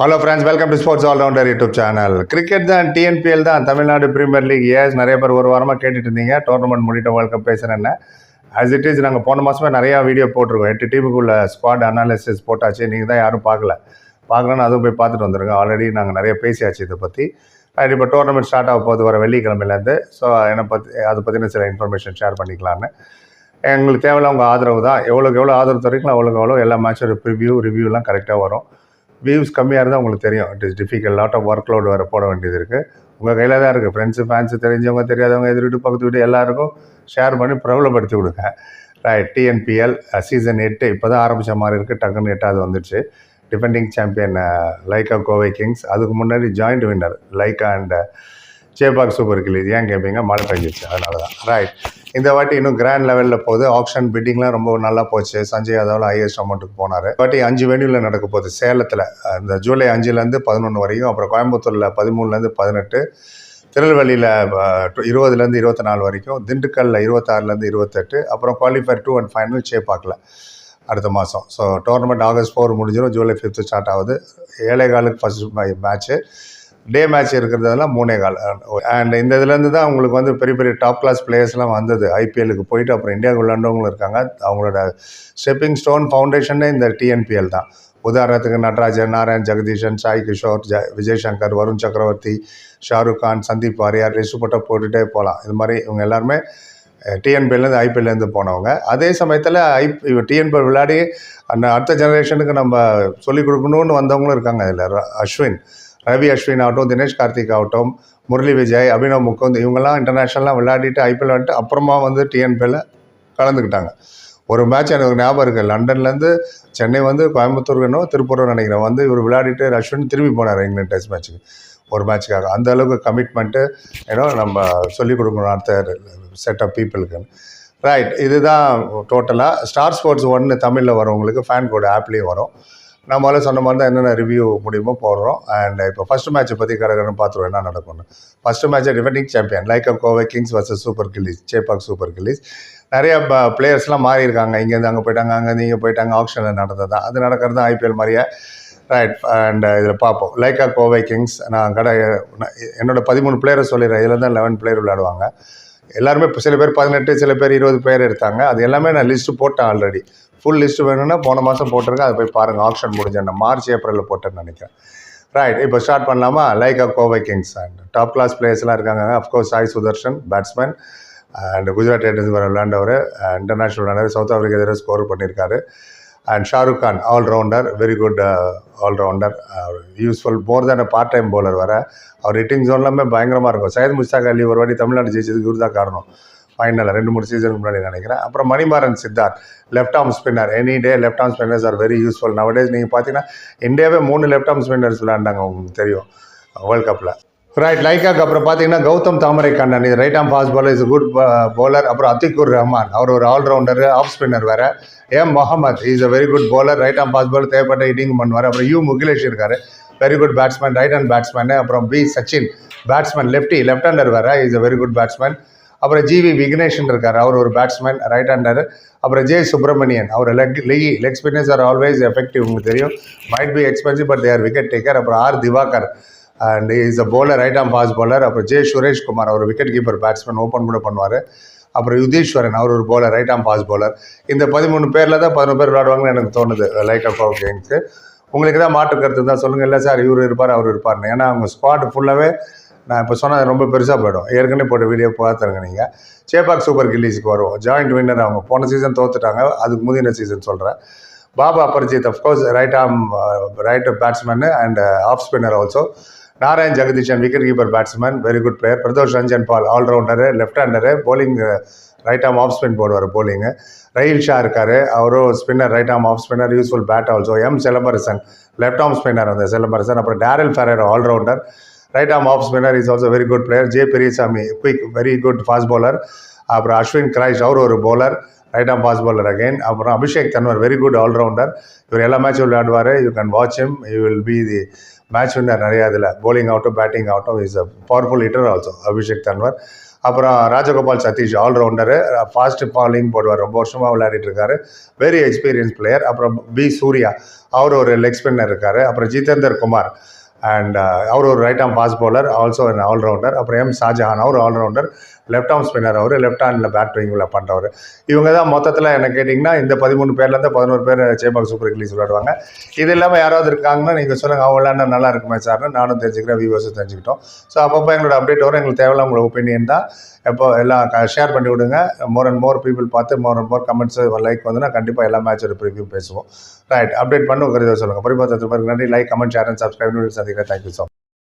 Hello friends welcome to sports allrounder YouTube channel cricket தான் TNPL தான் Tamil Nadu premier league ace நிறைய பேர் ஒரு வாரமாக கேட்டுட்டு இருந்தீங்க. டோர்னமெண்ட் முடிட்ட வேர்ல்ட் கப் பேசுகிறேன்னு ஆஸ் இட் இஸ் நாங்கள் போன மாதமே நிறையா வீடியோ போட்டிருக்கோம். எட்டு டீமுக்குள்ள ஸ்குவாட் அனாலிசிஸ் போட்டாச்சு. நீங்கள் தான் யாரும் பார்க்கல. பார்க்கலன்னு அதுவும் போய் பார்த்துட்டு வந்துருங்க ஆல்ரெடி நாங்கள் நிறைய பேசியாச்சு இதை பற்றி அண்ட் இப்போ டோர்னமெண்ட் ஸ்டார்ட் ஆக போகுது. வர வெள்ளிக்கிழமையிலேருந்து. ஸோ என்னை பற்றி அதை பற்றின சில இன்ஃபர்மேஷன் ஷேர் பண்ணிக்கலான்னு எங்களுக்கு தேவையில்ல உங்கள் ஆதரவு தான். எவ்வளோக்கு எவ்வளோ ஆதரவு தரீங்களோ அவ்வளோக்கு எவ்வளோ எல்லா மேட்சோட ப்ரிவ்யூ ரிவ்யூலாம் கரெக்டாக வரும். வியூஸ் கம்மியாக இருந்தால் உங்களுக்கு தெரியும். It is difficult lot of work load வர போட வேண்டியது இருக்குது உங்கள் கையில் தான் இருக்குது ஃப்ரெண்ட்ஸு ஃபேன்ஸு தெரிஞ்சவங்க தெரியாதவங்க எதிர் வீட்டு பக்கத்து வீட்டு எல்லாருக்கும் ஷேர் பண்ணி பிரபலப்படுத்தி கொடுங்க. ரைட் டிஎன்பிஎல் சீசன் எட்டு இப்போ தான் ஆரம்பித்த மாதிரி இருக்குது டக்குன்னு எட்டாவது வந்துடுச்சு. Defending champion Lyca Kovai kings அதுக்கு முன்னாடி joint winner Lyca and Chepauk super gillies ஏன் கேட்பீங்க மழை பெஞ்சிச்சு அதனால தான் ரைட் இந்த வாட்டி இன்னும் கிராண்ட் லெவலில் போகுது. ஆப்ஷன் பிட்டிங்லாம் ரொம்ப நல்லா போச்சு. சஞ்சய் யாதவ்ல ஹையஸ்ட் அமௌண்ட்டுக்கு போனார். வாட்டி அஞ்சு வென்யூவில் நடக்க போகுது. சேலத்தில். இந்த ஜூலை அஞ்சுலேருந்து பதினொன்று வரையும் அப்புறம் கோயம்புத்தூரில் பதிமூணுலேருந்து பதினெட்டு திருநெல்வேலியில் இருபதுலேருந்து இருபத்தி நாலு வரைக்கும் திண்டுக்கல்லில் இருபத்தாறுலேருந்து இருபத்தெட்டு அப்புறம் குவாலிஃபயர் டூ அண்ட் ஃபைனல் சேப்பாக்கில் அடுத்த மாதம் ஸோ டோர்னமெண்ட் ஆகஸ்ட் ஃபோர் முடிஞ்சிடும் ஜூலை ஃபிஃப்த்து ஸ்டார்ட் ஆகுது. ஏழை காலுக்கு ஃபஸ்ட் மேட்ச்சு டே மேட்ச் இருக்கிறதெல்லாம் மூணே கால். அண்ட் இந்த இதுலேருந்து தான் அவங்களுக்கு வந்து பெரிய பெரிய டாப் கிளாஸ் பிளேயர்ஸ்லாம் வந்தது. ஐபிஎலுக்கு போயிட்டு அப்புறம் இந்தியாவுக்கு விளாண்டவங்களும் இருக்காங்க. அவங்களோட ஸ்டெப்பிங் ஸ்டோன் ஃபவுண்டேஷனே இந்த டிஎன்பிஎல் தான். உதாரணத்துக்கு நடராஜன் நாராயண் ஜெகதீஷன் சாய் கிஷோர் ஜ விஜய் சங்கர் வருண் சக்கரவர்த்தி ஷாருக் கான் சந்தீப் வாரியார் லிஸ்ட் போட்டுகிட்டே போகலாம். இது மாதிரி இவங்க எல்லாருமே டிஎன்பிஎல்லேருந்து ஐபிஎல்லேருந்து போனவங்க. அதே சமயத்தில் ஐ டிஎன்பிஎல் விளையாடி அந்த அடுத்த ஜெனரேஷனுக்கு நம்ம சொல்லிக் கொடுக்கணும்னு வந்தவங்களும் இருக்காங்க. இதில் அஸ்வின் ரவி அஸ்வின் ஆகட்டும் தினேஷ் கார்த்திக் ஆகட்டும் முரளி விஜய் அபினவ் முகுந்த் இவங்கெல்லாம் இன்டர்நேஷ்னலாக விளையாடிட்டு ஐபிஎல் வந்துட்டு அப்புறமா வந்து டிஎன்பியில் கலந்துக்கிட்டாங்க. ஒரு மேட்ச் எனக்கு ஞாபகம் இருக்குது லண்டன்லேருந்து சென்னை வந்து கோயம்புத்தூர் வேணும் திருப்பூர் நினைக்கிறேன். வந்து இவர் விளையாடிட்டு அஸ்வின் திரும்பி போனார் இங்கிலாந்து டெஸ்ட் மேட்ச்சுக்கு ஒரு மேட்ச்சுக்காக அந்த அளவுக்கு கமிட்மெண்ட்டு ஏன்னோ நம்ம சொல்லிக் கொடுக்கணும் அடுத்த செட் ஆஃப் பீப்புளுக்கு ரைட் இதுதான் டோட்டலாக ஸ்டார் ஸ்போர்ட்ஸ் ஒன்று தமிழில் வரும். உங்களுக்கு ஃபேன் கோட் ஆப்லேயும் வரும். நம்மளால சொன்ன மாதிரி தான் என்னென்ன ரிவ்யூ முடியுமோ போடுறோம். அண்ட் இப்போ ஃபஸ்ட்டு மேட்ச்சை பற்றி கடகடன்னு பார்த்துருவோம் என்ன நடக்கும்னு ஃபஸ்ட்டு மேட்ச்சை defending champion Lyca Kovai kings versus super gillies Chepauk super gillies நிறைய பிளேயர்ஸ்லாம் மாறி இருக்காங்க இங்கேருந்து அங்கே போயிட்டாங்க அங்கேருந்து இங்கே போயிட்டாங்க. ஆப்ஷனில் நடந்தது? தான் அது நடக்கிறது தான் ஐபிஎல் மாதிரியே. ரைட் அண்ட் இதில் பார்ப்போம். லைக்கா கோவை கிங்ஸ் நான் கடை என்னோட பதிமூணு பிளேயரை சொல்லிடுறேன். இதில் தான் லெவன் பிளேயர் விளையாடுவாங்க. எல்லாருமே இப்போ சில பேர் பதினெட்டு சில பேர் இருபது பேர் எடுத்தாங்க. அது எல்லாமே நான் லிஸ்ட்டு போட்டேன் ஆல்ரெடி ஃபுல் லிஸ்ட் வேணும்னா போன மாதம் போட்டிருக்கேன். அதை போய் பாருங்கள் ஆப்ஷன் முடிஞ்சேன் நான் மார்ச் ஏப்ரலில் போட்டேன்னு நினைக்கிறேன். ரைட் இப்போ ஸ்டார்ட் பண்ணலாமா? Lyca Kovai kings and top class பிளேயர்ஸ்லாம் இருக்காங்க. Of course Sai Sudharsan batsman and Gujarat titans வர விளையாண்டவர் இன்டர்நேஷ்னல் விளையாண்டவர் சவுத் ஆஃப்ரிக்கா எதிராக ஸ்கோர் பண்ணியிருக்காரு and Shahrukh Khan allrounder very good allrounder useful more than part time bowler வர. அவர் hitting ஜோன்லாமே பயங்கரமாக இருக்கும். சையத் முஸ்தாக் அலி ஒரு வாட்டி தமிழ்நாடு ஜெயிச்சதுக்கு இவர் தான் காரணம். ஃபைனலில் ரெண்டு மூணு சீசனுக்கு முன்னாடி நினைக்கிறேன். அப்புறம் Manimaran Siddharth left arm spinner any day left arm spinners are very useful nowadays நீங்கள் பார்த்தீங்கன்னா இந்தியாவே மூணு லெஃப்ட் ஆர்ம் ஸ்பின்னர்ஸ் விளையாண்டாங்க உங்களுக்கு தெரியும் வேர்ல்ட் கப்பில் ரைட் லைக்காக்கு அப்புறம் பார்த்தீங்கன்னா கௌதம் தாமரை கண்ணன் இது right arm fast bowler is good bowler அப்புறம் அத்திகுர் ரஹ்மான். அவர் ஒரு ஆல்ரவுண்டர் ஆஃப் ஸ்பின்னர் வேறு. M Mohammed is a very good bowler right arm fast bowler தேவைப்பட்ட ஹிட்டிங் பண்ணுவார். அப்புறம் யூ முகிலேஷ் இருக்கார். Very good batsman right hand batsman அப்புறம் P Sachin batsman lefty left hander வேறு. Is a very good batsman அப்புறம் GV Vigneshan இருக்கார். அவர் ஒரு பேட்ஸ்மேன் ரைட் ஹேண்டர் அப்புறம் J Subramanian our leg leggie leg spinners are always effective உங்களுக்கு தெரியும். Might be expensive but their wicket taker அப்புறம் R Diwakar and is a bowler right arm fast bowler அப்புறம் J Suresh Kumar அவர் wicket keeper batsman open கூட பண்ணுவார். அப்புறம் யுதீஸ்வரன் அவர் ஒரு bowler right arm fast bowler இந்த பதிமூணு பேரில் தான் பதினொரு பேர் விளாடுவாங்கன்னு எனக்கு தோணுது லைட் ஆஃப் கேம்ஸ்க்கு உங்களுக்கு தான் மாற்று கருத்து தான் சொல்லுங்கள் இல்லை சார் இவர் இருப்பார் அவர் இருப்பார்னு ஏன்னா அவங்க ஸ்குவாட் ஃபுல்லாகவே நான் இப்போ சொன்னது ரொம்ப பெருசாக போயிடும். ஏற்கனவே போட்ட வீடியோ பார்த்துருங்க நீங்கள் சேப்பாக் சூப்பர் கில்லிஸுக்கு வருவோம் ஜாயிண்ட் வின்னர் அவங்க போன சீசன் தோத்துட்டாங்க. அதுக்கு முந்தின சீசன் சொல்கிறேன் Baba Aparajith of course right arm right batsman and off spinner also Narayan Jagadeesan wicket keeper batsman very good player Pradosh Ranjan Paul allrounder left hander bowling right arm off spin போடுவார் bowling Rahil Shah இருக்கார். அவரும் spinner right arm off spinner useful bat also M Silambarasan left arm spinner அந்த செலம்பரசன் அப்புறம் Darryl Ferrario allrounder right arm off spinner is also very good player J Periyasamy quick very good fast bowler அப்புறம் அஸ்வின் கிரைஷ் அவர் ஒரு bowler right arm fast bowler again அப்புறம் Abhishek Tanwar very good allrounder இவர் எல்லா மேட்சும் விளையாடுவார். You can watch him you will be the match winner நிறையா இதில். போலிங் ஆகட்டும் பேட்டிங் ஆகட்டும் is a powerful hitter also Abhishek Tanwar அப்புறம் Rajagopal Sathish allrounder fast bowling போடுவார். ரொம்ப வருஷமாக விளையாடிட்டு இருக்காரு. வெரி எக்ஸ்பீரியன்ஸ் பிளேயர் அப்புறம் பி சூர்யா அவர் ஒரு லெக் ஸ்பின்னர் இருக்கார். அப்புறம் ஜிதேந்தர் குமார் அண்ட் uh, அவர் ஒரு right arm fast bowler also an allrounder அப்புறம் எம் ஷாஜஹான் அவர் ஆல்ரவுண்டர் லெஃப்ட் ஆம் ஸ்பின்னர் அவர் லெஃப்ட் ஹேண்டில் பேட்டிங்கில் பண்ணுறவர் இவங்க தான் மொத்தத்தில் என்ன கேட்டிங்கன்னா இந்த பதிமூணு பேர்லேருந்து பதினோரு பேர் சேப்பாக் சூப்பர் கிளீஸ் விளையாடுவாங்க. இது இல்லாமல் யாராவது இருக்காங்கன்னா நீங்கள் சொல்லுங்கள் அவங்க விளையாண்டா நல்லா இருக்குமே சார்னு நானும் தெரிஞ்சுக்கிறேன் வியூவர்ஸும் தெரிஞ்சுக்கிட்டோம். ஸோ அப்பப்போ எங்களோட அப்டேட் வரும். எங்களுக்கு தேவையில்ல உங்களோட ஒப்பீனியன் தான். எப்போ எல்லாம் ஷேர் பண்ணி விடுங்க. மோர் அண்ட் மோர் பீப்புள் பார்த்து more and more comments like வந்துன்னா கண்டிப்பாக எல்லா மேட்சோட ப்ரிவியூ பேசுவோம். ரைட் அப்டேட் பண்ணி உங்கள் சொல்லுங்கள் பரிபாத்திரத்து நன்றி. Like comment share and subscribe சந்திக்கிறேன் தேங்க்யூ ஸோ